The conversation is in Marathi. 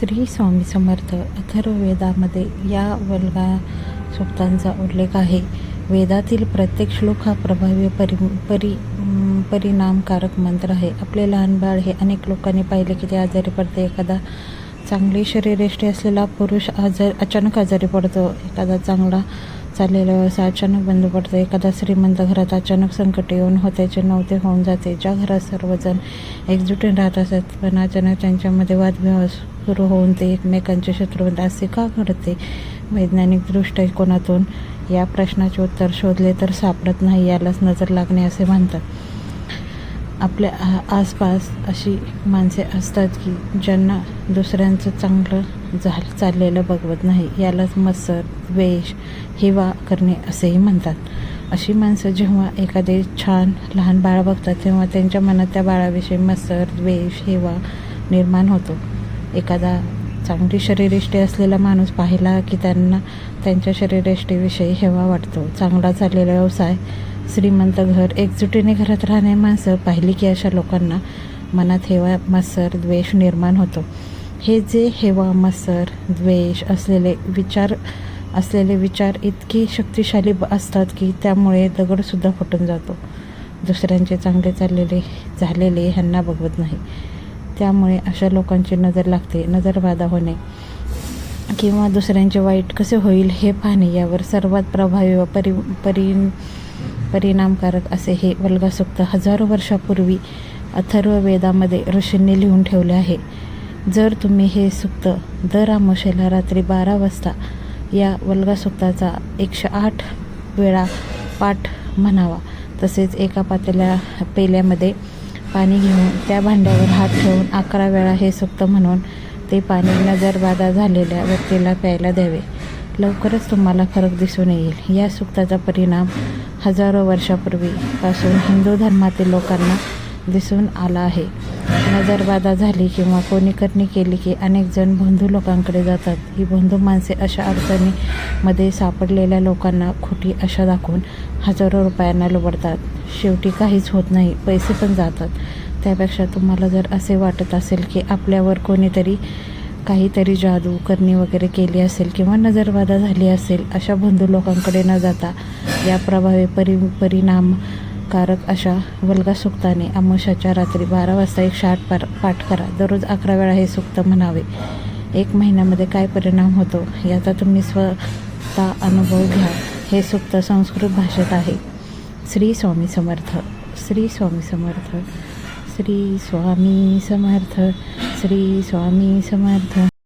श्री स्वामी समर्थ अथर्ववेदामध्ये या वल्गा सूक्तांचा उल्लेख आहे. वेदातील प्रत्येक श्लोक हा प्रभावी परि परि परिणामकारक मंत्र आहे. आपले लहान बाळ हे अनेक लोकांनी पाहिले की ते आजारी पडते. एखादा चांगली शरीरयष्टी असलेला पुरुष आजार अचानक आजारी पडतो. एखादा चांगला चाललेला व्यवसाय अचानक बंद पडतो एखादा श्रीमंत घरात अचानक संकट येऊन होत्याचे नव्हते होऊन जाते. ज्या घरात सर्वजण एकजुटीने राहत असतात पण अचानक त्यांच्यामध्ये वादविवाद सुरू होऊन ते एकमेकांचे शत्रू असे का घडते वैज्ञानिक दृष्टिकोनातून या प्रश्नाचे उत्तर शोधले तर सापडत नाही यालाच नजर लागणे असे म्हणतात. आपल्या आ- आसपास अशी माणसे असतात की ज्यांना दुसऱ्यांचं चांगलं झाल चाललेलं बघवत नाही. यालाच मत्सर द्वेष हेवा करणे असेही म्हणतात. अशी माणसं जेव्हा एखादे छान लहान बाळ बघतात तेव्हा त्यांच्या मनात त्या बाळाविषयी मत्सर द्वेष हेवा निर्माण होतो. एखादा चांगली शरीरयष्टी असलेला माणूस पाहिला की त्यांना त्यांच्या शरीरयष्टीविषयी हेवा वाटतो. चांगला चाललेला व्यवसाय श्रीमंत घर एकजुटीने घरात राहणे माणसं पाहिली की अशा लोकांना मनात हेवा मत्सर द्वेष निर्माण होतो. हे जे हेवा मत्सर द्वेष असलेले विचार असलेले विचार इतके शक्तिशाली ब- असतात की त्यामुळे दगडसुद्धा फुटून जातो. दुसऱ्यांचे चांगले चाललेले झालेले ह्यांना बघवत नाही. त्यामुळे अशा लोकांची नजर लागते नजरबाधा होणे. किंवा दुसऱ्यांचे वाईट कसे होईल हे पाहणे यावर सर्वात प्रभावी व परि परि परिणामकारक असे हे वल्गासुक्त हजारो वर्षापूर्वी अथर्ववेदामध्ये ऋषींनी लिहून ठेवले आहे. जर तुम्ही हे सुक्त दर आमोशेला रात्री बारा वाजता या वल्गासुक्ताचा एकशे आठ वेळा पाठ म्हणावा तसेच एका पातेल्या पेल्यामध्ये पाणी घेऊन त्या भांड्यावर हात ठेवून अकरा वेळा हे सुक्त म्हणून ते पाणी नजरबाधा झालेल्या व्यक्तीला प्यायला द्यावे. लवकरच तुम्हाला फरक दिसून येईल. या सुक्ताचा परिणाम हजारो वर्षापूर्वीपासून हिंदू धर्मातील लोकांना दिसून आला आहे. नजरबाधा झाली किंवा कोणी करणी केली की अनेक जण बंधू लोकांकडे जातात. ही बंधू माणसे अशा अडचणीमध्ये सापडलेल्या लोकांना खोटी आशा दाखवून हजारो रुपयांना लुबडतात. शेवटी काहीच होत नाही पैसे पण जातात. त्यापेक्षा तुम्हाला जर असे वाटत असेल की आपल्यावर कोणीतरी काहीतरी जादू करणी वगैरे केली असेल किंवा नजरबाधा झाली असेल अशा बंधू लोकांकडे न जाता या प्रभावी परि परिणामकारक अशा वल्गा सुक्ताने रात्री बारा वाजता एकशे आठ पार पाठ करा. दररोज अकरा वेळा हे सुक्त म्हणावे. एक महिन्यामध्ये काय परिणाम होतो? याचा तुम्ही स्वतः अनुभव घ्या. हे सुक्त संस्कृत भाषेत आहे. श्री स्वामी समर्थ. श्री स्वामी समर्थ. श्री स्वामी समर्थ. श्री स्वामी समर्थ.